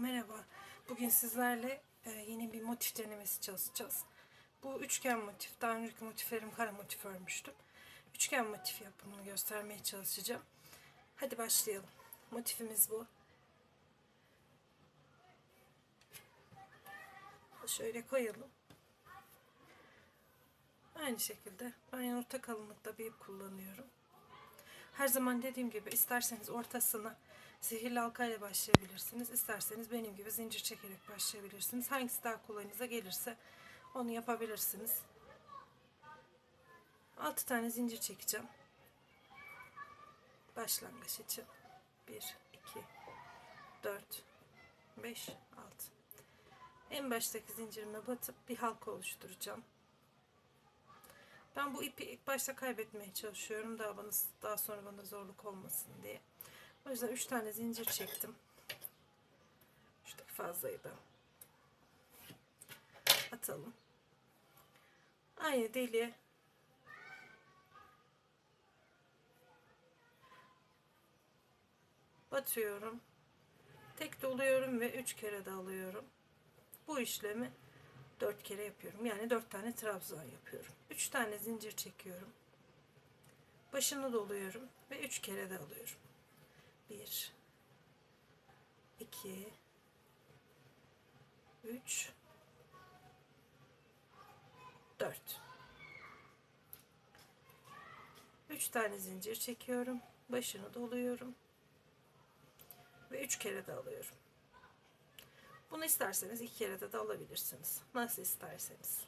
Merhaba. Bugün sizlerle e, yeni bir motif denemesi çalışacağız. Bu üçgen motif. Daha önceki motiflerim kara motif örmüştüm. Üçgen motif yapımını göstermeye çalışacağım. Hadi başlayalım. Motifimiz bu. Şöyle koyalım. Aynı şekilde ben orta kalınlıkta bir ip kullanıyorum. Her zaman dediğim gibi isterseniz ortasına sihirli halka ile başlayabilirsiniz. İsterseniz benim gibi zincir çekerek başlayabilirsiniz. Hangisi daha kolayınıza gelirse onu yapabilirsiniz. 6 tane zincir çekeceğim. Başlangıç için 1 2 4 5 6 En baştaki zincirime batıp bir halka oluşturacağım. Ben bu ipi ilk başta kaybetmeye çalışıyorum. Daha bana daha sonra bana zorluk olmasın diye. O yüzden 3 tane zincir çektim. Şuradaki fazlayı da atalım. Aynı deliğe batıyorum. Tek doluyorum ve 3 kere de alıyorum. Bu işlemi 4 kere yapıyorum. Yani 4 tane trabzan yapıyorum. 3 tane zincir çekiyorum. Başını doluyorum ve 3 kere de alıyorum. 1 2 3 4 3 tane zincir çekiyorum. Başını doluyorum. Ve 3 kere de alıyorum. Bunu isterseniz iki kere de, de alabilirsiniz. Nasıl isterseniz.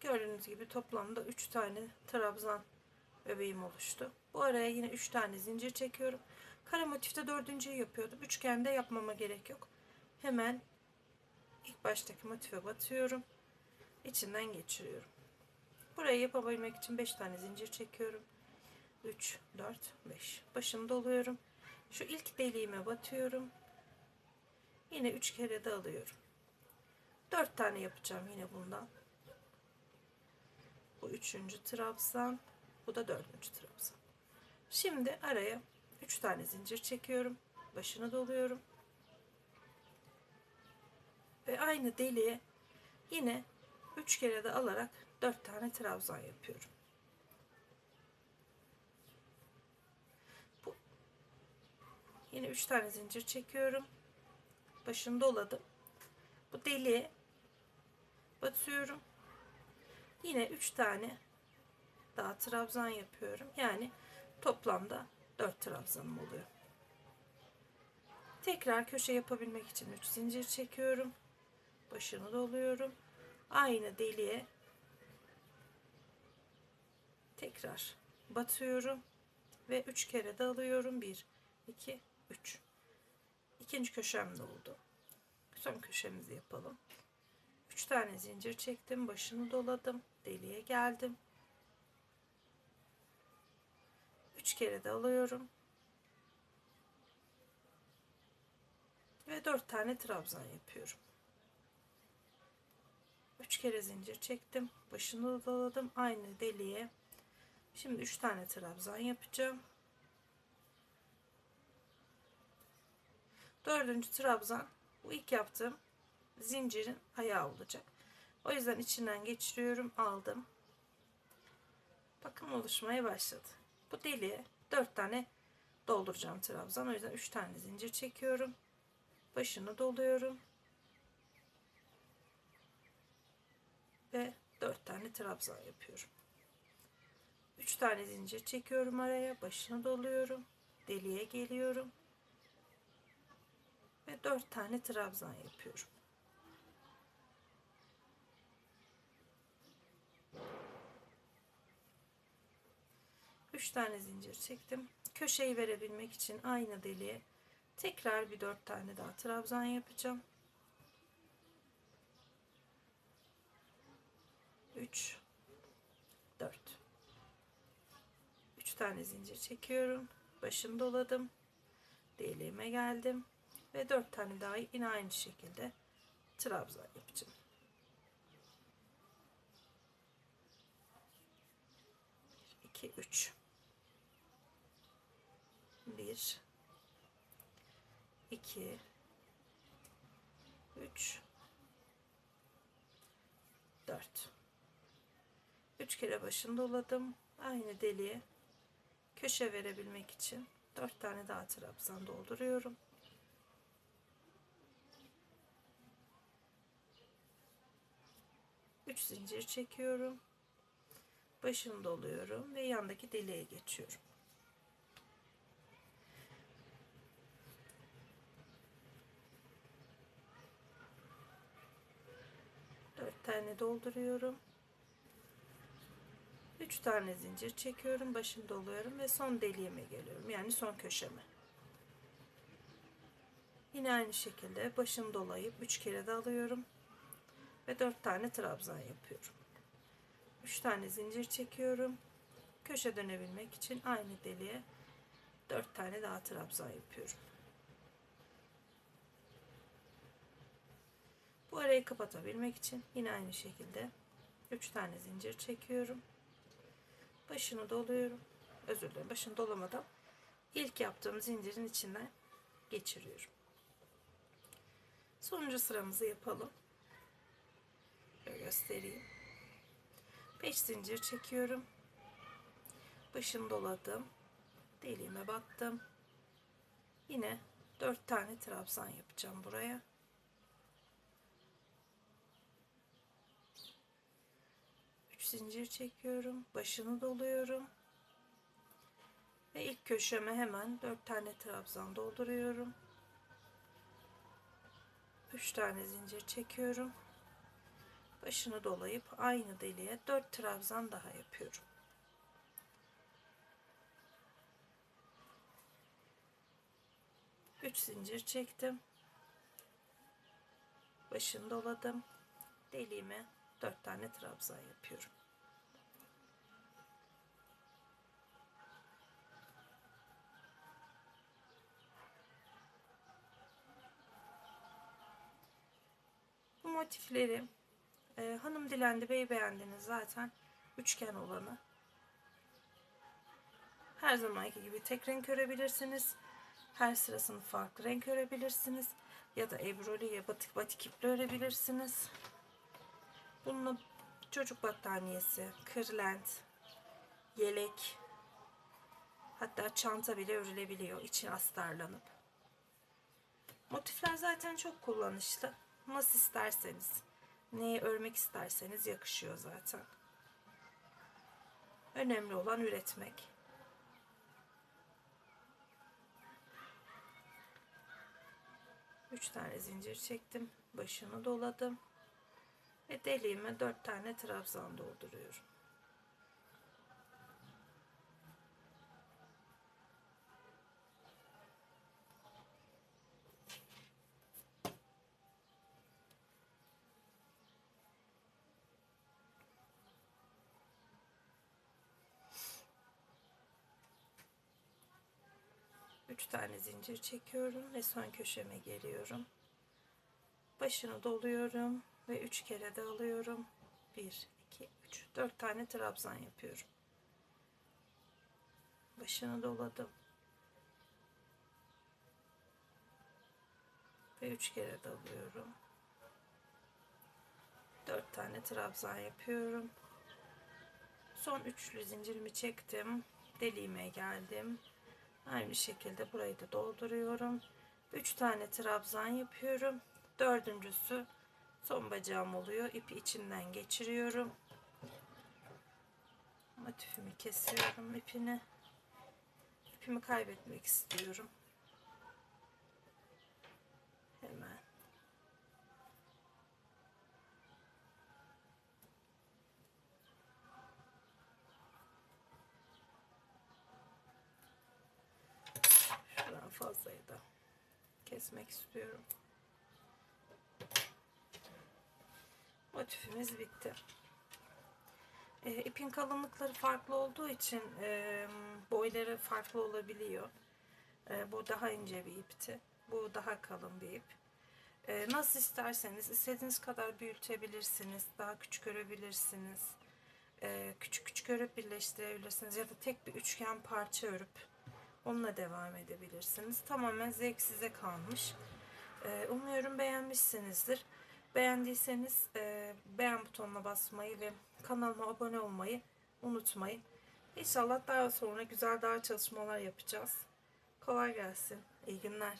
Gördüğünüz gibi toplamda 3 tane trabzan bebeğim oluştu. Bu araya yine 3 tane zincir çekiyorum. Kare motifte dördüncüyü yapıyordum. Üçgende yapmama gerek yok. Hemen ilk baştaki motife batıyorum. İçinden geçiriyorum. Burayı yapabilmek için 5 tane zincir çekiyorum. 3, 4, 5. Başını doluyorum. Şu ilk deliğime batıyorum. Yine 3 kere de alıyorum. 4 tane yapacağım yine bundan. Bu üçüncü trabzan. Bu da dördüncü trabzan. Şimdi araya 3 tane zincir çekiyorum. Başını doluyorum. Ve aynı deliğe yine 3 kere de alarak 4 tane trabzan yapıyorum. Bu yine 3 tane zincir çekiyorum. Başını doladım. Bu deliğe batıyorum. Yine 3 tane daha trabzan yapıyorum. Yani toplamda 4 trabzanım oluyor. Tekrar köşe yapabilmek için 3 zincir çekiyorum. Başını doluyorum. Aynı deliğe tekrar batıyorum ve 3 kere de alıyorum. 1 2 3 İkinci köşem de oldu. Son köşemizi yapalım. 3 tane zincir çektim. Başını doladım. Deliğe geldim. 3 kere de alıyorum. Ve 4 tane trabzan yapıyorum. 3 kere zincir çektim. Başını doladım. Aynı deliğe. Şimdi 3 tane trabzan yapacağım. Dördüncü trabzan bu ilk yaptığım zincirin ayağı olacak. O yüzden içinden geçiriyorum. Aldım. Bakın oluşmaya başladı. Bu deliğe 4 tane dolduracağım trabzan. O yüzden 3 tane zincir çekiyorum. Başını doluyorum. Ve 4 tane trabzan yapıyorum. 3 tane zincir çekiyorum araya. Başını doluyorum. Deliğe geliyorum ve 4 tane trabzan yapıyorum. Üç tane zincir çektim. Köşeyi verebilmek için aynı deliğe tekrar bir dört tane daha trabzan yapacağım. 3 4 3 tane zincir çekiyorum. Başını doladım. Deliğime geldim ve 4 tane daha yine aynı şekilde trabzan yapacağım. iki üç bir iki 3 4 3 kere başını doladım. Aynı deliğe köşe verebilmek için 4 tane daha trabzan dolduruyorum. Üç zincir çekiyorum. Başını doluyorum ve yandaki deliğe geçiyorum. Tane dolduruyorum. Üç tane zincir çekiyorum. Başını doluyorum ve son deliğime geliyorum. Yani son köşeme. Yine aynı şekilde başını dolayıp üç kere de alıyorum. Ve dört tane trabzan yapıyorum. Üç tane zincir çekiyorum. Köşe dönebilmek için aynı deliğe dört tane daha trabzan yapıyorum. Bu arayı kapatabilmek için yine aynı şekilde 3 tane zincir çekiyorum. Başını doluyorum. Özür dilerim. Başını dolamadan ilk yaptığım zincirin içinden geçiriyorum. Sonuncu sıramızı yapalım. Şöyle göstereyim. 5 zincir çekiyorum. Başını doladım. Deliğime battım. Yine 4 tane trabzan yapacağım buraya. Zincir çekiyorum. Başını doluyorum. Ve ilk köşeme hemen 4 tane trabzan dolduruyorum. 3 tane zincir çekiyorum. Başını dolayıp aynı deliğe 4 trabzan daha yapıyorum. Üç zincir çektim. Başını doladım. Deliğime 4 tane trabzan yapıyorum. Motifleri e, hanım dilendi bey beğendiniz zaten üçgen olanı. Her zamanki gibi tek renk örebilirsiniz. Her sırasını farklı renk örebilirsiniz. Ya da ebroli ya batik batik iple örebilirsiniz. Bununla çocuk battaniyesi, kırlent, yelek, hatta çanta bile örülebiliyor içi astarlanıp. Motifler zaten çok kullanışlı. Nasıl isterseniz, neyi örmek isterseniz yakışıyor zaten. Önemli olan üretmek. Üç tane zincir çektim. Başını doladım. Ve deliğime dört tane trabzan dolduruyorum. Üç tane zincir çekiyorum ve son köşeme geliyorum. Başını doluyorum ve üç kere de alıyorum. Bir, iki, üç, dört tane trabzan yapıyorum. Başını doladım. Ve üç kere de alıyorum. Dört tane trabzan yapıyorum. Son üçlü zincirimi çektim. Deliğime geldim. Aynı şekilde burayı da dolduruyorum. 3 tane trabzan yapıyorum. Dördüncüsü son bacağım oluyor. İpi içinden geçiriyorum. Motifimi kesiyorum ipini. İpimi kaybetmek istiyorum. Hemen. Şuradan fazlayı da kesmek istiyorum. Motifimiz bitti. E, ipin kalınlıkları farklı olduğu için e, boyları farklı olabiliyor. E, bu daha ince bir ipti. Bu daha kalın bir ip. E, nasıl isterseniz istediğiniz kadar büyütebilirsiniz. Daha küçük örebilirsiniz. E, küçük küçük örüp birleştirebilirsiniz. Ya da tek bir üçgen parça örüp onunla devam edebilirsiniz. Tamamen zevk size kalmış. Ee, umuyorum beğenmişsinizdir. Beğendiyseniz e, beğen butonuna basmayı ve kanalıma abone olmayı unutmayın. İnşallah daha sonra güzel daha çalışmalar yapacağız. Kolay gelsin. İyi günler.